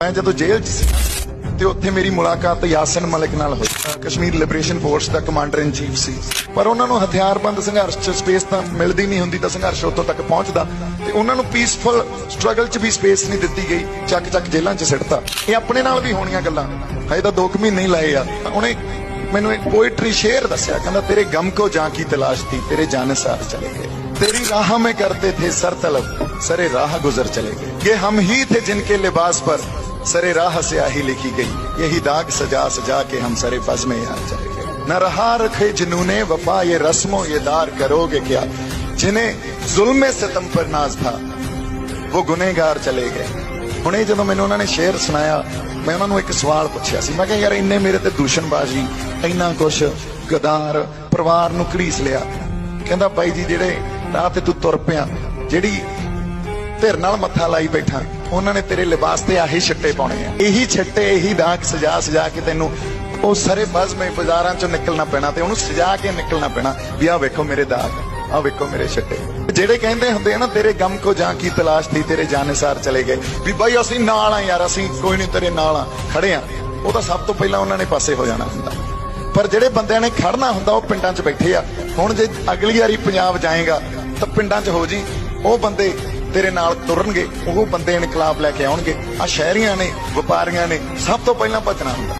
ਮੈਂ ਜਦੋਂ ਜੇਲ੍ਹ 'ਚ ਸੀ ਤੇ ਉੱਥੇ ਮੇਰੀ ਮੁਲਾਕਾਤ ਯਾਸਿਨ ਮਲਿਕ ਨਾਲ ਹੋਈ ਕਸ਼ਮੀਰ ਲਿਬਰੇਸ਼ਨ ਫੋਰਸ ਦਾ ਕਮਾਂਡਰ ਇਨ ਚੀਫ ਸੀ ਪਰ ਉਹਨਾਂ ਨੂੰ ਹਥਿਆਰਬੰਦ ਸੰਘਰਸ਼ 'ਚ ਸਪੇਸ ਤਾਂ ਮਿਲਦੀ ਨਹੀਂ ਹੁੰਦੀ ਤਾਂ ਸੰਘਰਸ਼ ਉੱਥੋਂ ਤੱਕ ਪਹੁੰਚਦਾ ਤੇ ਉਹਨਾਂ ਨੂੰ ਪੀਸਫੁਲ ਸਟਰਗਲ 'ਚ ਵੀ ਸਪੇਸ ਨਹੀਂ ਦਿੱਤੀ ਗਈ ਚੱਕ ਚੱਕ ਜੇਲ੍ਹਾਂ 'ਚ ਸਿੱਟਤਾ ਇਹ ਆਪਣੇ ਨਾਲ ਵੀ ਹੋਣੀਆਂ ਗੱਲਾਂ ਹਜੇ ਤਾਂ 2 ਮਹੀਨੇ ਹੀ ਲਾਏ ਆ ਉਹਨੇ ਮੈਨੂੰ ਇੱਕ ਪੋਇਟਰੀ ਸ਼ੇਰ ਦੱਸਿਆ ਕਹਿੰਦਾ ਤੇਰੇ ਗਮ ਕੋ ਜਾਂ ਕੀ ਤਲਾਸ਼ ਥੀ ਤੇਰੇ ਜਾਨਸਾਰ ਚਲੇ ਗਏ तेरी राह में करते थे सर तलब सरे राह गुजर चले गए ये हम ही थे जिनके लिबास पर सरे राह स्याही लिखी गई यही दाग सजा सजा के हम सरे बज में यार चले गए न रहा रखे जुनूने वफा ये रस्मों ये दार करोगे क्या जिन्हें जुल्म सितम पर नाज था ਉਹ ਗੁਨੇਗਾਰ ਚਲੇ ਗਏ ਹੁਣੇ ਜਦੋਂ ਮੈਨੂੰ ਉਹਨਾਂ ਨੇ ਸ਼ੇਰ ਸੁਣਾਇਆ ਮੈਂ ਉਹਨਾਂ ਨੂੰ ਇੱਕ ਸਵਾਲ ਪੁੱਛਿਆ ਸੀ ਮੈਂ ਕਿਹਾ ਯਾਰ ਇੰਨੇ ਮੇਰੇ ਤੇ ਦੂਸ਼ਣਬਾਜ਼ੀ ਇੰਨਾ ਕੁਛ ਗਦਾਰ ਪਰਿਵਾਰ ਨੂੰ ਘੜੀਸ ਲਿਆ ਕਹਿੰਦਾ ਬਾਈ ਜੀ ਜਿਹੜੇ ਰਾਹ ਤੇ ਤੂੰ ਤੁਰ ਪਿਆ ਜਿਹੜੀ ਧਿਰ ਨਾਲ ਮੱਥਾ ਲਾਈ ਬੈਠਾ। ਉਹਨਾਂ ਨੇ ਤੇਰੇ ਲਿਬਾਸ ਤੇ ਆਹੀ ਛਿੱਟੇ ਪਾਉਣੇ ਆ। ਇਹੀ ਛੱਟੇ, ਇਹੀ ਦਾਗ ਸਜਾ ਸਜਾ ਕੇ ਤੈਨੂੰ ਉਹ ਸਾਰੇ ਬਜ਼ਮੇ ਬਾਜ਼ਾਰਾਂ ਚੋਂ ਨਿਕਲਣਾ ਪੈਣਾ ਤੇ ਉਹਨੂੰ ਸਜਾ ਕੇ ਨਿਕਲਣਾ ਪੈਣਾ ਵੀ ਆਹ ਵੇਖੋ ਮੇਰੇ ਦਾਗ, ਆਹ ਵੇਖੋ ਮੇਰੇ ਛੱਟੇ। ਜਿਹੜੇ ਕਹਿੰਦੇ ਹੁੰਦੇ ਆ ਨਾ, ਤੇਰੇ ਗਮ ਕੋ ਜਾਂ ਕੀ ਤਲਾਸ਼ ਥੀ ਤੇਰੇ ਜਾਨੇਸਾਰ ਚਲੇ ਗਏ। ਵੀ ਬਾਈ ਅਸੀਂ ਨਾਲ ਆ ਯਾਰ, ਅਸੀਂ ਕੋਈ ਨਹੀਂ ਤੇਰੇ ਨਾਲ ਆ, ਖੜੇ ਆ। ਉਹ ਤਾਂ ਸਭ ਤੋਂ ਪਹਿਲਾਂ ਉਹਨਾਂ ਨੇ ਪਾਸੇ ਹੋ ਜਾਣਾ ਹੁੰਦਾ। ਪਰ ਜਿਹੜੇ ਬੰਦਿਆਂ ਨੇ ਖੜਨਾ ਹੁੰਦਾ, ਉਹ ਪਿੰਡਾਂ 'ਚ ਬੈਠੇ ਆ। ਹੁਣ ਜੇ ਅਗਲੀ ਵਾਰੀ ਪੰਜਾਬ ਜਾਏਗਾ, ਤਾਂ ਪਿੰਡਾਂ 'ਚ ਹੋ ਜੀ। ਉਹ ਬੰਦੇ ਤੇਰੇ ਨਾਲ ਤੁਰਨਗੇ, ਉਹ ਬੰਦੇ ਇਨਕਲਾਬ ਲੈ ਕੇ ਆਉਣਗੇ। ਆ ਸ਼ਹਿਰੀਆਂ ਨੇ, ਵਪਾਰੀਆਂ ਨੇ, ਸਭ ਤੋਂ ਪਹਿਲਾਂ ਭੱਜਣਾ ਹੁੰਦਾ।